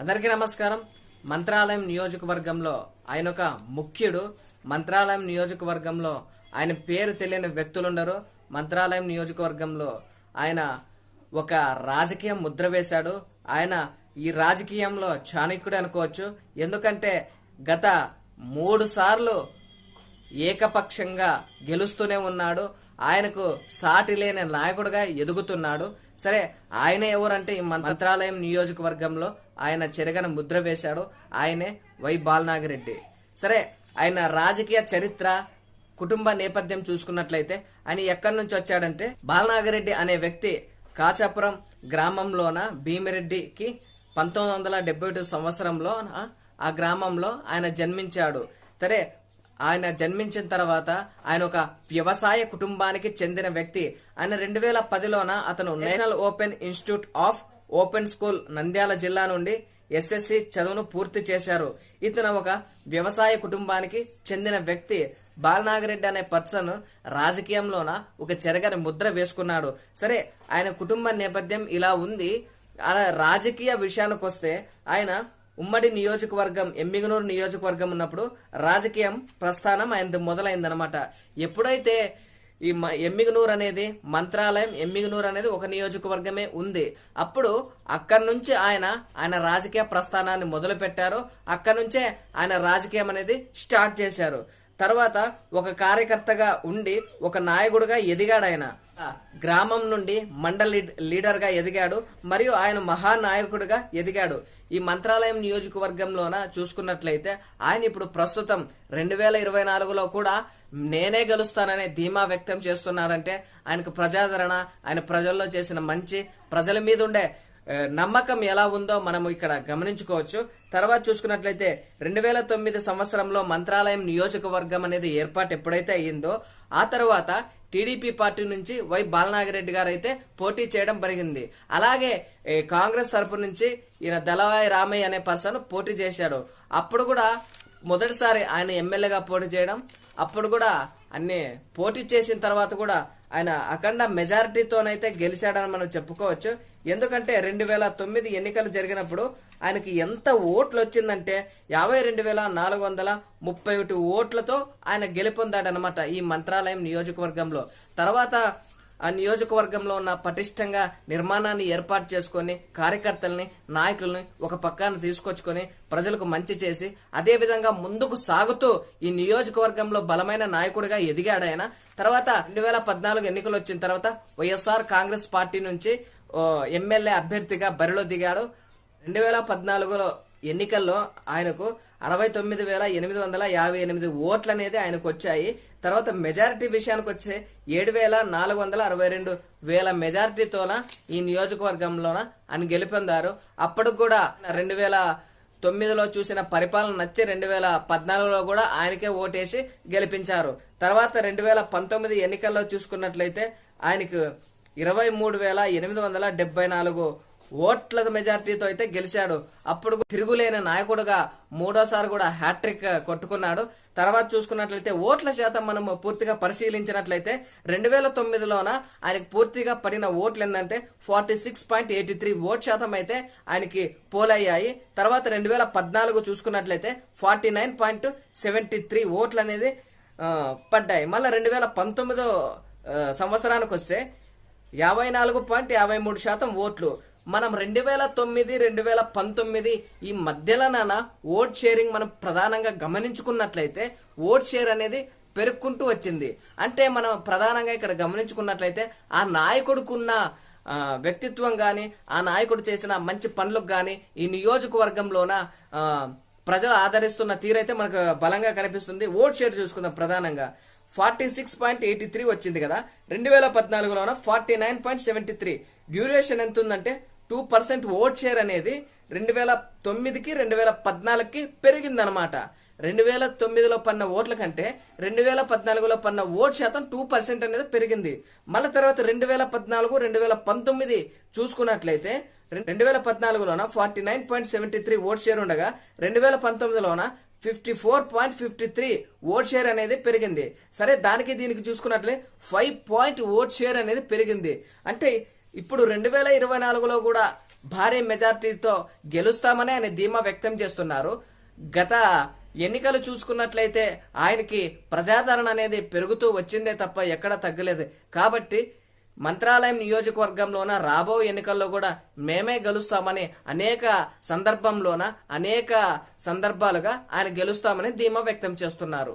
అందరికీ నమస్కారం. మంత్రాలయం నియోజకవర్గంలో ఆయన ఒక ముఖ్యుడు. మంత్రాలయం నియోజకవర్గంలో ఆయన పేరు తెలియని వ్యక్తులుండరు. మంత్రాలయం నియోజకవర్గంలో ఆయన ఒక రాజకీయ ముద్ర వేశాడు. ఆయన ఈ రాజకీయంలో చాణక్యుడు అనుకోవచ్చు. ఎందుకంటే గత మూడు సార్లు ఏకపక్షంగా గెలుస్తూనే ఉన్నాడు. ఆయనకు సాటి లేని నాయకుడిగా ఎదుగుతున్నాడు. సరే ఆయన ఎవరంటే ఈ మంత్రాలయం నియోజకవర్గంలో ఆయన చెరగన ముద్ర వేశాడు. ఆయనే వై బాలనాగిరెడ్డి. సరే ఆయన రాజకీయ చరిత్ర కుటుంబ నేపథ్యం చూసుకున్నట్లయితే ఆయన ఎక్కడి నుంచి వచ్చాడంటే బాలనాగిరెడ్డి అనే వ్యక్తి కాచాపురం గ్రామంలోన భీమిరెడ్డికి పంతొమ్మిది వందల డెబ్బై సంవత్సరంలో ఆ గ్రామంలో ఆయన జన్మించాడు. సరే ఆయన జన్మించిన తర్వాత ఆయన ఒక వ్యవసాయ కుటుంబానికి చెందిన వ్యక్తి. ఆయన రెండు వేల పదిలోన అతను national open institute of open school Nandyal జిల్లా నుండి ఎస్ఎస్సి చదువును పూర్తి చేశారు. ఇతను ఒక వ్యవసాయ కుటుంబానికి చెందిన వ్యక్తి. బాలనాగిరెడ్డి అనే పర్సన్ రాజకీయంలోన ఒక చెరగని ముద్ర వేసుకున్నాడు. సరే ఆయన కుటుంబ నేపథ్యం ఇలా ఉంది. అలా రాజకీయ విషయానికి వస్తే ఆయన ఉమ్మడి నియోజకవర్గం ఎమ్మిగనూరు నియోజకవర్గం ఉన్నప్పుడు రాజకీయం ప్రస్థానం ఆయనది మొదలైందనమాట ఎప్పుడైతే ఈ మ- ఎమ్మిగనూరు అనేది మంత్రాలయం ఎమ్మిగనూరు అనేది ఒక నియోజకవర్గమే ఉంది అప్పుడు అక్కడి నుంచి ఆయన ఆయన రాజకీయ ప్రస్థానాన్ని మొదలుపెట్టారు. అక్కడి నుంచే ఆయన రాజకీయం అనేది స్టార్ట్ చేశారు. తర్వాత ఒక కార్యకర్తగా ఉండి ఒక నాయకుడుగా ఎదిగాడు ఆయన గ్రామం నుండి మండల్ లీడ్- లీడర్గా ఎదిగాడు మరియు ఆయన మహానాయకుడిగా ఎదిగాడు. ఈ మంత్రాలయం నియోజకవర్గంలోన చూసుకున్నట్లయితే ఆయన ఇప్పుడు ప్రస్తుతం రెండు వేల ఇరవై నాలుగులో కూడా నేనే గెలుస్తాననే ధీమా వ్యక్తం చేస్తున్నాడంటే ఆయనకు ప్రజాదరణ ఆయన ప్రజల్లో చేసిన మంచి ప్రజల మీద ఉండే నమ్మకం ఎలా ఉందో మనం ఇక్కడ గమనించుకోవచ్చు. తర్వాత చూసుకున్నట్లయితే రెండు వేల తొమ్మిది సంవత్సరంలో మంత్రాలయం నియోజకవర్గం అనేది ఏర్పాటు ఎప్పుడైతే అయ్యిందో ఆ తర్వాత టీడీపీ పార్టీ నుంచి వై బాలనాగిరెడ్డి గారు అయితే పోటీ చేయడం జరిగింది. అలాగే కాంగ్రెస్ తరపు నుంచి ఈయన దళవాయి రామయ్య అనే పర్సన్ పోటీ చేశాడు. అప్పుడు కూడా మొదటిసారి ఆయన ఎమ్మెల్యేగా పోటీ చేయడం అప్పుడు కూడా అన్ని పోటీ చేసిన తర్వాత కూడా ఆయన అఖండ మెజారిటీతోనైతే గెలిచాడని మనం చెప్పుకోవచ్చు. ఎందుకంటే రెండు వేల తొమ్మిది ఎన్నికలు జరిగినప్పుడు ఆయనకి ఎంత ఓట్లు వచ్చిందంటే యాభై రెండు వేల నాలుగు వందల ముప్పై ఒకటి ఓట్లతో ఆయన గెలుపొందాడనమాట ఈ మంత్రాలయం నియోజకవర్గంలో. తర్వాత ఆ నియోజకవర్గంలో ఉన్న పటిష్టంగా నిర్మాణాన్ని ఏర్పాటు చేసుకొని కార్యకర్తల్ని నాయకుల్ని ఒక పక్కన తీసుకొచ్చుకొని ప్రజలకు మంచి చేసి అదేవిధంగా ముందుకు సాగుతూ ఈ నియోజకవర్గంలో బలమైన నాయకుడిగా ఎదిగాడు ఆయన. తర్వాత రెండు వేల పద్నాలుగు ఎన్నికలు వచ్చిన తర్వాత వైఎస్ఆర్ కాంగ్రెస్ పార్టీ నుంచి ఓ, ఎమ్మెల్యే అభ్యర్థిగా బరిలో దిగాడు. రెండు వేల పద్నాలుగులో ఎన్నికల్లో ఆయనకు అరవై తొమ్మిది వేల ఎనిమిది వందల యాభై ఎనిమిది ఓట్లు అనేది ఆయనకు వచ్చాయి తర్వాత మెజారిటీ విషయానికి వచ్చే ఏడు వేల నాలుగు వందల అరవై రెండు వేల మెజారిటీతోన ఈ నియోజకవర్గంలోన ఆయన గెలుపొందారు. అప్పటికి కూడా రెండు వేల తొమ్మిదిలో చూసిన పరిపాలన నచ్చి రెండు వేల పద్నాలుగులో కూడా ఆయనకే ఓటేసి గెలిపించారు. తర్వాత రెండు వేల పంతొమ్మిది ఎన్నికల్లో చూసుకున్నట్లయితే ఆయనకు ఇరవై మూడు వేల ఎనిమిది వందల డెబ్బై నాలుగు ఓట్ల మెజార్టీతో అయితే గెలిచాడు. అప్పుడు తిరుగులేని నాయకుడుగా మూడోసారి కూడా హ్యాట్రిక్ కొట్టుకున్నాడు. తర్వాత చూసుకున్నట్లయితే ఓట్ల శాతం మనం పూర్తిగా పరిశీలించినట్లయితే రెండు వేల తొమ్మిదిలోన ఆయనకు పూర్తిగా పడిన ఓట్లు ఏంటంటే forty six point eighty three vote శాతం అయితే ఆయనకి పోలయ్యాయి. తర్వాత రెండు వేల పద్నాలుగు చూసుకున్నట్లయితే forty nine point seventy three ఓట్లు అనేది పడ్డాయి. మళ్ళీ రెండు వేల పంతొమ్మిదో సంవత్సరానికి వస్తే యాభై నాలుగు పాయింట్ యాభై మూడు శాతం ఓట్లు. మనం రెండు వేల తొమ్మిది రెండు వేల పంతొమ్మిది ఈ మధ్యలోన ఓట్ షేరింగ్ మనం ప్రధానంగా గమనించుకున్నట్లయితే ఓట్ షేర్ అనేది పెరుక్కుంటూ వచ్చింది. అంటే మనం ప్రధానంగా ఇక్కడ గమనించుకున్నట్లయితే ఆ నాయకుడుకున్న వ్యక్తిత్వం కానీ ఆ నాయకుడు చేసిన మంచి పనులకు కానీ ఈ నియోజకవర్గంలోన ప్రజలు ఆదరిస్తున్న తీరైతే మనకు బలంగా కనిపిస్తుంది. ఓట్ షేర్ చూసుకుందాం ప్రధానంగా. Forty six point eighty three వచ్చింది కదా. రెండు వేల పద్నాలుగులోన forty nine point seventy three. Duration ఎంత ఉందంటే టూ పర్సెంట్ ఓట్ షేర్ అనేది రెండు వేల తొమ్మిదికి రెండు వేల పద్నాలుగుకి పెరిగిందనమాట రెండు వేల తొమ్మిదిలో పన్న ఓట్ల కంటే రెండు వేల పద్నాలుగులో పన్న ఓట్ శాతం టూ పర్సెంట్ అనేది పెరిగింది. మళ్ళీ తర్వాత రెండు వేల పద్నాలుగు రెండు వేల పంతొమ్మిది చూసుకున్నట్లయితే రెండు వేల పద్నాలుగులోన forty nine point seventy three vote share ఉండగా రెండు వేల పంతొమ్మిదిలోన fifty four point fifty three vote share అనేది పెరిగింది. సరే దానికి దీనికి చూసుకున్నట్లే ఫైవ్ పాయింట్ ఓట్ షేర్ అనేది పెరిగింది. అంటే ఇప్పుడు రెండు వేల ఇరవై నాలుగులో కూడా భారీ మెజార్టీతో గెలుస్తామని ఆయన ధీమా వ్యక్తం చేస్తున్నారు. గత ఎన్నికలు చూసుకున్నట్లయితే ఆయనకి ప్రజాదరణ అనేది పెరుగుతూ వచ్చిందే తప్ప ఎక్కడ తగ్గలేదు. కాబట్టి మంత్రాలయం నియోజకవర్గంలోన రాబో ఎన్నికల్లో కూడా మేమే గెలుస్తామని అనేక సందర్భంలోన అనేక సందర్భాలుగా ఆయన గెలుస్తామని ధీమా వ్యక్తం చేస్తున్నారు.